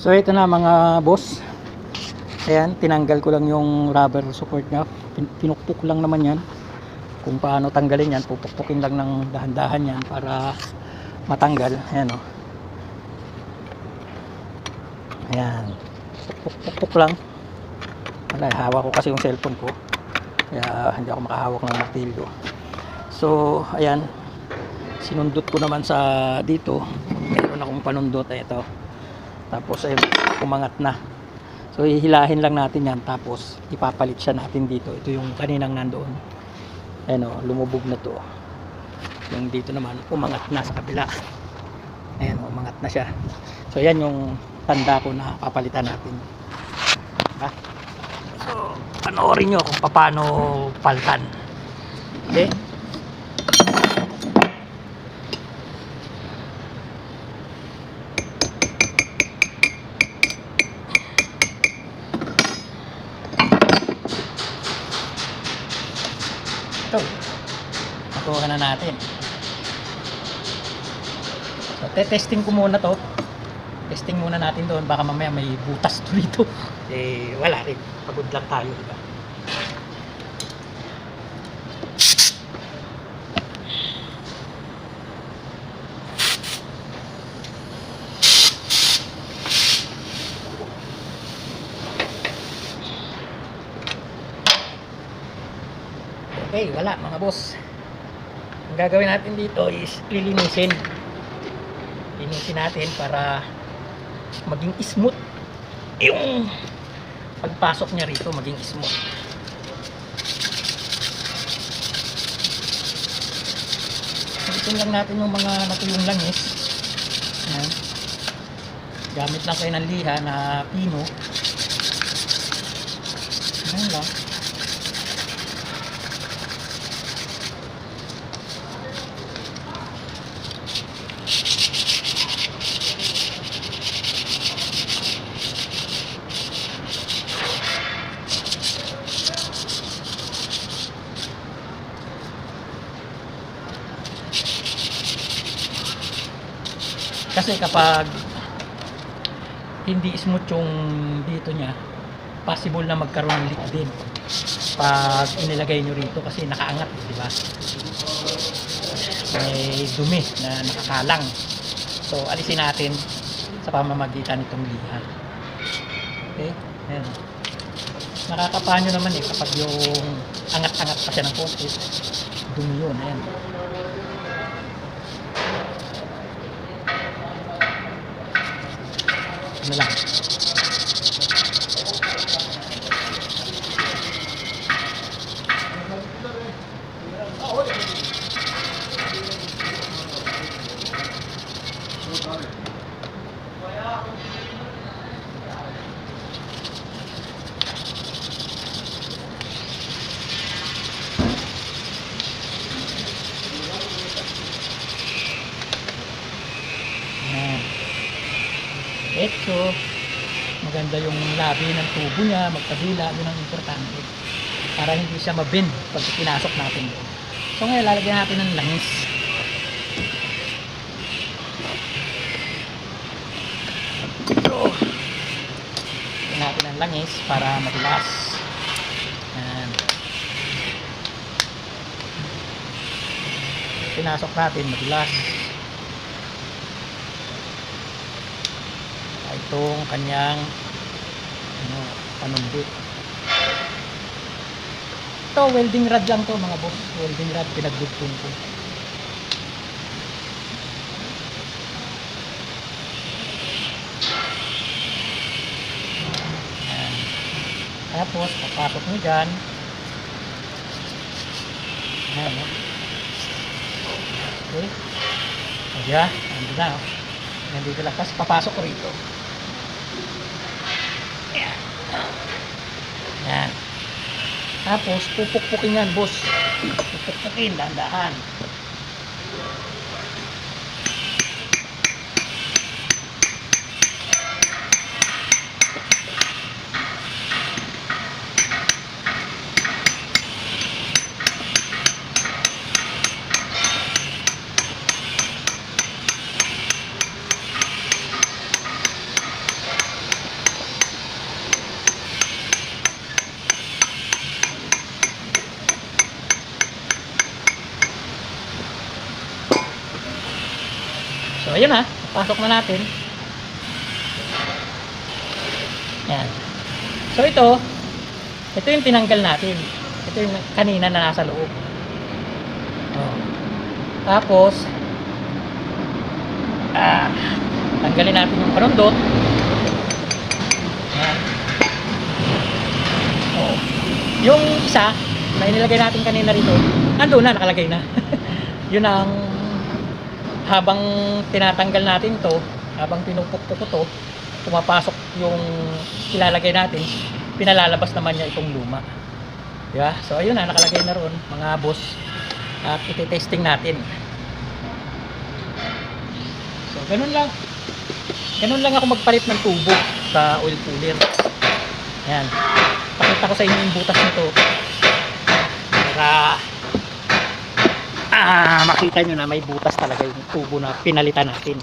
So ito na mga boss. Ayan, tinanggal ko lang yung rubber support niya. Pin- Pinukpok lang naman yan. Kung paano tanggalin yan, pupukpukin lang ng dahan-dahan yan para matanggal. Ayan o. Ayan. Pukpuk lang. Wala, hawak ko kasi yung cellphone ko. Kaya hindi ako makahawak ng martilyo. So, ayan. Sinundot ko naman sa dito. Meron akong panundot. Ito. Tapos, ayun, umangat na. So, hihilahin lang natin yan. Tapos, ipapalit siya natin dito. Ito yung kaninang nandoon. Ayan o, lumubog na to. Yung dito naman, umangat na sa kabila. Ayan, umangat na siya. So, yan yung tanda ko na papalitan natin. Ha? So, panoorin nyo kung paano paltan. Okay? Nakuha na natin. So, te-testing ko muna to. Testing muna natin doon. Baka mamaya may butas to rito. Eh, wala rin. Pagod lang tayo, di ba? Okay, wala mga boss. Gagawin natin dito is lilinisin. Linisin natin para maging smooth yung pagpasok niya rito maging smooth. Ito lang natin yung mga natuyong langis. Ayan. Gamit lang kayo ng liha na pino. Ayan lang. Kasi kapag hindi smooth yung dito niya, possible na magkaroon ng leak din. Pag inilagay nyo rito kasi nakaangat, di ba? May dumi na nakakalang. So, alisin natin sa pamamagitan nitong liha. Okay? Ayan. Nakakapanyo naman eh kapag yung angat-angat pa siya ng konti. Dumi yun. Ayan. Lang. Ito, maganda yung labi ng tubo niya, magkabila, yun ang importante. Para hindi siya mabend pag pinasok natin. So ngayon, lalagyan natin ng langis. Ito. Lagyan natin ng langis para madulas. Yan. Pinasok natin, madulas. Itong kanyang ano, panumbit. Ito, welding rod lang to mga boss. Welding rod, pinagdugtong ko. Ayan. Tapos, papasok nyo dyan. Ayan, no? Okay. O, diba? Ando na, oh. Nandito lang. Tapos, papasok ko rito. Ayan. Ayan. Tapos, pupukpukin yan, boss. Pupukpukin, dahan-dahan. Ayun na, pasok na natin. Yan. So ito, ito yung tinanggal natin. Ito yung kanina na nasa loob. Oh. Tapos, ah, tanggalin natin yung panundot. Yan. Oh. Yung isa, na inilagay natin kanina rito, ando na, nakalagay na. Yun ang habang tinatanggal natin to, habang pinupukpok ko to, pumapasok yung ilalagay natin, pinalalabas naman niya itong luma. Diba? So ayun na, nakalagay na ron, mga boss. At iti-testing natin. So ganun lang. Ganun lang ako magpalit ng tubo sa oil cooler. Ayan. Pakita ko sa inyo yung butas nito. Para ah, makita nyo na may butas talaga yung tubo na pinalitan natin.